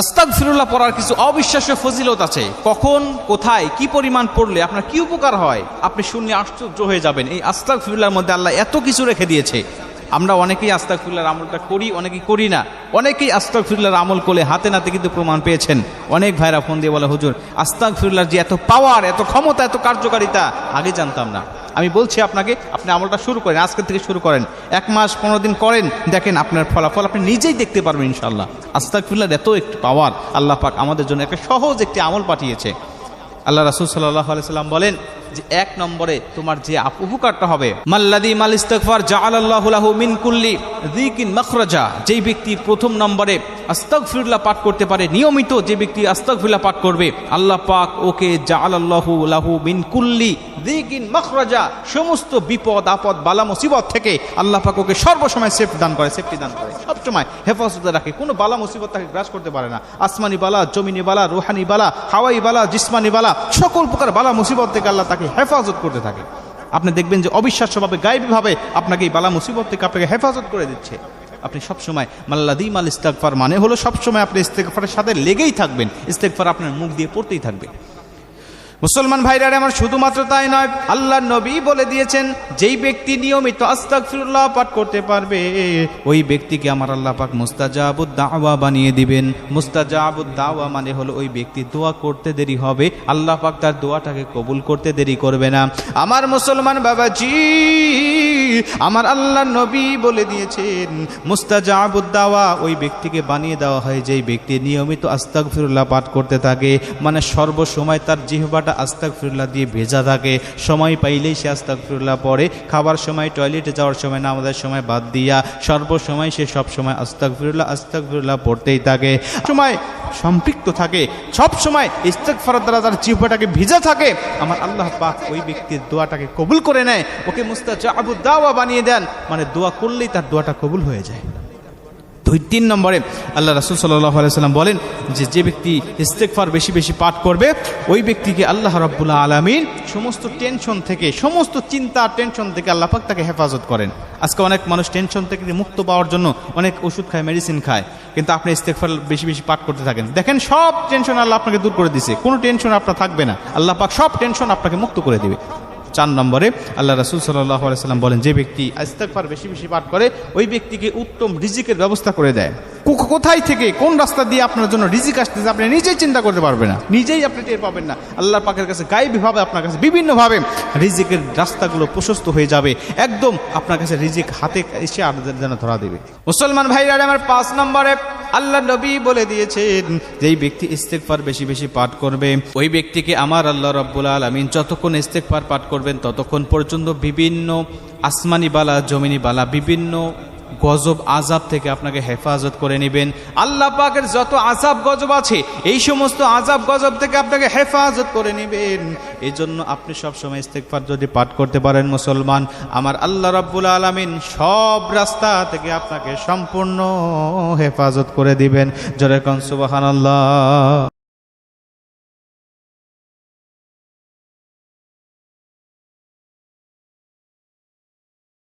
আস্তাক ফিরুল্লাহ পড়ার কিছু অবিশ্বাস্য ফজিলত আছে। কখন, কোথায়, কি পরিমাণ পড়লে আপনার কি উপকার হয়? আপনি শুনলে আশ্চর্য হয়ে যাবেন, এই আস্তাক ফিরুল্লাহর মধ্যে আল্লাহ এত কিছু রেখে দিয়েছে। আমরা অনেকেই আস্তাক ফিরুল্লাহর আমলটা করি, অনেকেই করি না। অনেকেই আস্তাক ফিরুল্লাহর আমল করলে হাতে নাতে কিন্তু প্রমাণ পেয়েছেন। অনেক ভাইরা ফোন দিয়ে বলে, হুজুর আস্তাক ফিরুল্লাহর যে এত পাওয়ার এত ক্ষমতা, এত কার্যকারিতা, আগে জানতাম না। আমি বলছি আপনাকে, আপনি আমলটা শুরু করেন, আজকের থেকে শুরু করেন। এক মাস পনেরো দিন করেন, দেখেন আপনার ফলাফল, আপনি নিজেই দেখতে পারবেন ইনশাল্লাহ আস্তাকফিল্লার এত একটি পাওয়ার, আল্লাহ পাক আমাদের জন্য একটা সহজ একটি আমল পাঠিয়েছে। আল্লাহ রাসুল সাল্লাহ আলাইসাল্লাম বলেন যে এক নম্বরে তোমার যে উপকারটা হবে। মাল্লাদি মাল ইস্তাগফার জাআলাল্লাহু মিন কুল্লি যিকিন মাখরাজা। যেই ব্যক্তি প্রথম নম্বরে আস্তাগফিরুল্লাহ পাঠ করতে পারে, নিয়মিত যে ব্যক্তি আস্তাগফিরুল্লাহ পাঠ করবে, আল্লাহ পাক ওকে জাআলাল্লাহু লাহু মিন কুল্লি যিকিন মাখরাজা, সমস্ত বিপদ, আপদ, বালা, মুসিবত থেকে আল্লাহ পাক ওকে সর্বসময় সেফ দান করে, সেফটি দান করে। সবসময় হেফাজতে রাখে। কোনো বালা, মুসিবত তাকে গ্রাস করতে পারে না। আসমানি বালা, জমিনি বালা, রোহানি বালা, হাওয়াই বালা, জিসমানি বালা, সকল প্রকার বালা, মুসিবত থেকে আল্লাহ তাকে হেফাজত করতে থাকে। আপনি দেখবেন যে অবিশ্বাস্যভাবে, গায়েবীভাবে আপনাকে এই বালা মুসিবত থেকে আপনাকে হেফাজত করে দিচ্ছে। আপনি সবসময় মাল্লাদি আল ইস্তেকফার মানে হলো সবসময় আপনি ইস্তেকফারের সাথে লেগেই থাকবেন। ইস্তেকফার আপনার মুখ দিয়ে পড়তেই থাকবে। মুসলমান ভাইরারে আমার শুধুমাত্র তাই নয় আল্লাহ নবী বলে দিয়েছেন, যেই ব্যক্তি নিয়মিত আস্তাগফিরুল্লাহ পাঠ করতে পারবে, ওই ব্যক্তিকে আমার আল্লাহ পাক মুস্তাজাবুদ দাওয়া বানিয়ে দিবেন। মুস্তাজাবুদ দাওয়া মানে হলো ওই ব্যক্তি দোয়া করতে দেরি হবে, আল্লাহ পাক তার দোয়াটাকে কবুল করতে দেরি করবে না। আমার মুসলমান বাবাজি, আমার আল্লাহ নবী বলে দিয়েছেন, মুস্তাজাবুদ দাওয়া ওই ব্যক্তিকে বানিয়ে দেওয়া হয় যেই ব্যক্তি নিয়মিত আস্তাগফিরুল্লাহ পাঠ করতে থাকে। মানে সর্বসময় তার জিহবাটা আস্তাক ফিরুল্লাহ দিয়ে ভেজা থাকে। সময় পাইলেই সে আস্তাক ফিরুল্লাহ পড়ে। খাবার সময়, টয়লেটে যাওয়ার সময়, নামাজের সময় বাদ দিয়া সর্বসময় সে সব সময় আস্তাক ফিরুল্লাহ আস্তাক ফিরুল্লাহ পড়তেই থাকে। সময় সম্পৃক্ত থাকে। সব সময় ইস্তাক ফরার দ্বারা তার জিহবাটাকে ভিজা থাকে। আমার আল্লাহ পাক ওই ব্যক্তির দোয়াটাকে কবুল করে নেয়। ওকে মুস্তাজা আবু দাওয়া বানিয়ে দেন। মানে দোয়া করলেই তার দোয়াটা কবুল হয়ে যায়। দুই, তিন নম্বরে আল্লাহ রাসুল সাল্লাহ সাল্লাম বলেন যে যে ব্যক্তি ইস্তেকফার বেশি বেশি পাঠ করবে, ওই ব্যক্তিকে আল্লাহ রাব্বুল্লাহ আলমীর সমস্ত টেনশন থেকে, সমস্ত চিন্তা টেনশন থেকে আল্লাহ পাক তাকে হেফাজত করেন। আজকে অনেক মানুষ টেনশন থেকে মুক্ত পাওয়ার জন্য অনেক ওষুধ খায় মেডিসিন খায়, কিন্তু আপনি ইস্তেকফার বেশি বেশি পাঠ করতে থাকেন। দেখেন সব টেনশন আল্লাহ আপনাকে দূর করে দিছে, কোনো টেনশন আপনার থাকবে না। আল্লাহ পাক সব টেনশন আপনাকে মুক্ত করে দিবে। চার নম্বরে আল্লাহ রাসুল সাল্লাহ সাল্লাম বলেন, যে ব্যক্তি ইস্তেকফার বেশি বেশি পাঠ করে, ওই ব্যক্তিকে উত্তম রিজিকের ব্যবস্থা করে দেয়। কোথায় থেকে, কোন রাস্তা দিয়ে আপনার জন্য রিজিক আসতেছে, আপনি নিজেই চিন্তা করতে পারবেন না। নিজেই আপনি টের পাবেন না। আল্লাহ পাকের কাছে গায়েবীভাবে আপনার কাছে বিভিন্নভাবে রিজিকের রাস্তাগুলো প্রশস্ত হয়ে যাবে। একদম আপনার কাছে রিজিক হাতে এসে আপনাদের যেন ধরা দেবে। মুসলমান ভাইরা, আমার পাঁচ নম্বরে আল্লাহ নবী বলে দিয়েছেন, যেই ব্যক্তি ইস্তেকফার বেশি বেশি পাঠ করবে, ওই ব্যক্তিকে আমার আল্লাহ রব্বুল আলমিন যতক্ষণ ইস্তেকফার পাঠ করবেন ততক্ষণ পর্যন্ত বিভিন্ন আসমানি বালা, জমিনি বালা, বিভিন্ন গজব আজাব থেকে আপনাকে হেফাজত করে নেবেন। আল্লাহ পাকের যত আজাব গজব আছে, এই সমস্ত আজাব গজব থেকে আপনাকে হেফাজত করে নেবেন। এই জন্য আপনি সবসময় ইস্তেকফার যদি পাঠ করতে পারেন মুসলমান, আমার আল্লাহ রাব্বুল আলমিন সব রাস্তা থেকে আপনাকে সম্পূর্ণ হেফাজত করে দিবেন। জরে কন সুবাহান আল্লাহ